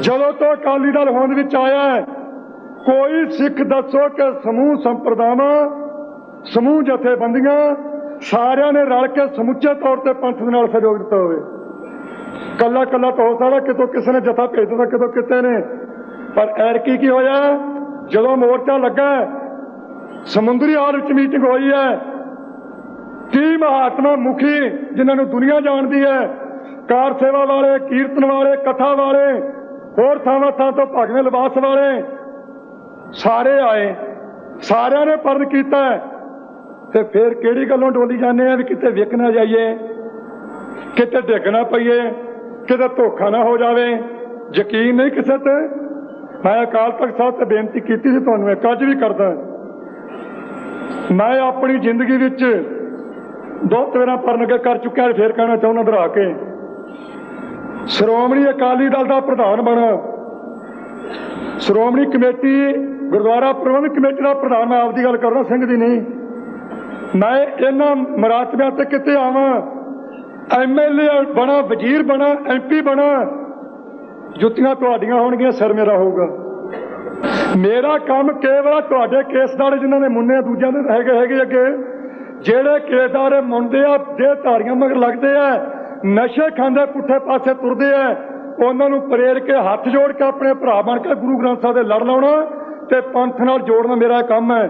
ਜਦੋਂ ਤੋਂ ਅਕਾਲੀ ਦਲ ਹੋਂਦ ਵਿੱਚ ਆਇਆ ਹੈ, ਕੋਈ ਸਿੱਖ ਦੱਸੋ ਕਿ ਸਮੂਹ ਸੰਪਰਦਾਵਾਂ ਸਮੂਹ ਜਥੇਬੰਦੀਆਂ ਸਾਰਿਆਂ ਨੇ ਰਲ ਕੇ ਸਮੁੱਚੇ ਤੌਰ ਤੇ ਪੰਥ ਦੇ ਨਾਲ ਸਹਿਯੋਗ ਦਿੱਤਾ ਹੋਵੇ। ਕੱਲਾ ਕੱਲਾ ਤਾਂ ਹੋ ਸਕਦਾ ਕਿਤੋਂ ਕਿਸੇ ਨੇ ਜਥਾ ਭੇਜ ਦਿੱਤਾ ਕਿਤੋਂ ਕਿਤੇ ਨੇ। ਪਰ ਐਰਕੀ ਕੀ ਹੋਇਆ? ਜਦੋਂ ਮੋਰਚਾ ਲੱਗਾ ਸਮੁੰਦਰੀ ਹਾਲ ਵਿੱਚ ਮੀਟਿੰਗ ਹੋਈ ਹੈ। ਕੀ ਮਹਾਤਮਾ ਮੁਖੀ ਜਿਨ੍ਹਾਂ ਨੂੰ ਦੁਨੀਆ ਜਾਣਦੀ ਹੈ ਕਾਰ ਸੇਵਾ ਵਾਲੇ ਕੀਰਤਨ ਵਾਲੇ ਕਥਾ ਵਾਲੇ ਹੋਰ ਥਾਵਾਂ ਥਾਂ ਤੋਂ ਭਗਵੇਂ ਲਿਬਾਸ ਵਾਲੇ ਸਾਰੇ ਆਏ, ਸਾਰਿਆਂ ਨੇ ਪਰਨ ਕੀਤਾ ਤੇ ਫਿਰ ਕਿਹੜੀ ਗੱਲੋਂ ਡੋਲੀ ਜਾਂਦੇ ਆ ਵੀ ਕਿਤੇ ਵਿਕ ਨਾ ਜਾਈਏ, ਕਿਤੇ ਡਿੱਗ ਨਾ ਪਈਏ, ਕਿਤੇ ਧੋਖਾ ਨਾ ਹੋ ਜਾਵੇ। ਯਕੀਨ ਨਹੀਂ ਕਿਸੇ ਤੇ? ਮੈਂ ਅਕਾਲ ਤਖਤ ਸਾਹਿਬ ਤੇ ਬੇਨਤੀ ਕੀਤੀ ਸੀ ਤੁਹਾਨੂੰ, ਇੱਕ ਅੱਜ ਵੀ ਕਰਦਾ। ਮੈਂ ਆਪਣੀ ਜ਼ਿੰਦਗੀ ਵਿੱਚ ਦੋ ਵਾਰਾਂ ਪਰਨ ਕਰ ਚੁੱਕਿਆ ਫਿਰ ਕਹਿਣਾ ਚਾਹੁੰਦਾ, ਦੁਹਰਾ ਕੇ। ਸ਼੍ਰੋਮਣੀ ਅਕਾਲੀ ਦਲ ਦਾ ਪ੍ਰਧਾਨ ਬਣਾ। ਸ਼੍ਰੋਮਣੀ ਕਮੇਟੀ, ਗੁਰਦੁਆਰਾ ਪ੍ਰਬੰਧਕ ਕਮੇਟੀ ਦਾ ਪ੍ਰਧਾਨ, ਮੈਂ ਆਪਦੀ ਗੱਲ ਕਰਦਾ, ਸਿੰਘ ਦੀ ਨਹੀਂ। ਮੈਂ ਇਹਨਾਂ ਮਰਾਤਬਿਆਂ ਤੇ ਕਿਤੇ ਆਵਾਂ। ਐਮਐਲਏ ਬਣਾ, ਵਜ਼ੀਰ ਬਣਾ ਐਮਪੀ ਬਣਾ। ਜੁੱਤੀਆਂ ਤੁਹਾਡੀਆਂ ਹੋਣਗੀਆਂ, ਸਿਰ ਮੇਰਾ ਹੋਊਗਾ। ਮੇਰਾ ਕੰਮ ਕੇਵਲ ਤੁਹਾਡੇ ਕੇਸਦਾਰ ਜਿਨ੍ਹਾਂ ਦੇ ਮੁੰਨੇ ਦੂਜਿਆਂ ਦੇ ਹੈਗੇ ਹੈਗੇ ਅੱਗੇ। ਜਿਹੜੇ ਕੇਸਦਾਰ ਮੁੰਡੇ ਆ ਦੇ ਧਾਰੀਆਂ ਮਗਰ ਲੱਗਦੇ ਆ ਨਸ਼ੇ ਖਾਂਦੇ ਪੁੱਠੇ ਪਾਸੇ ਤੁਰਦੇ ਆ, ਉਹਨਾਂ ਨੂੰ ਪ੍ਰੇਰ ਕੇ ਹੱਥ ਜੋੜ ਕੇ ਆਪਣੇ ਭਰਾ ਬਣ ਕੇ ਗੁਰੂ ਗ੍ਰੰਥ ਸਾਹਿਬ ਦੇ ਲੜ ਲਾਉਣਾ ਤੇ ਪੰਥ ਨਾਲ ਜੋੜਨਾ ਮੇਰਾ ਕੰਮ ਹੈ।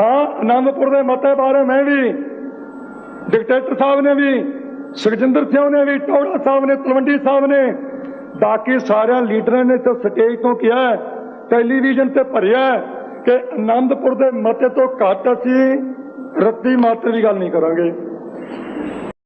ਹਾਂ ਆਨੰਦਪੁਰ ਦੇ ਮਤੇ ਬਾਰੇ ਮੈਂ ਵੀ, ਡਿਕਟੇਟਰ ਸਾਹਿਬ ਨੇ ਵੀ, ਸੁਖਜਿੰਦਰ ਸਿੰਘ ਨੇ ਵੀ, ਟੌੜਾ ਸਾਹਿਬ ਨੇ, ਤਲਵੰਡੀ ਸਾਹਿਬ ਨੇ, ਬਾਕੀ ਸਾਰਿਆਂ ਲੀਡਰਾਂ ਨੇ ਤਾਂ ਸਟੇਜ ਤੋਂ ਕਿਹਾ ਟੈਲੀਵਿਜ਼ਨ ਤੇ ਭਰਿਆ ਕਿ ਆਨੰਦਪੁਰ ਦੇ ਮਤੇ ਤੋਂ ਘੱਟ ਅਸੀਂ ਰੱਤੀ ਮਾਤਰ ਦੀ ਗੱਲ ਨਹੀਂ ਕਰਾਂਗੇ।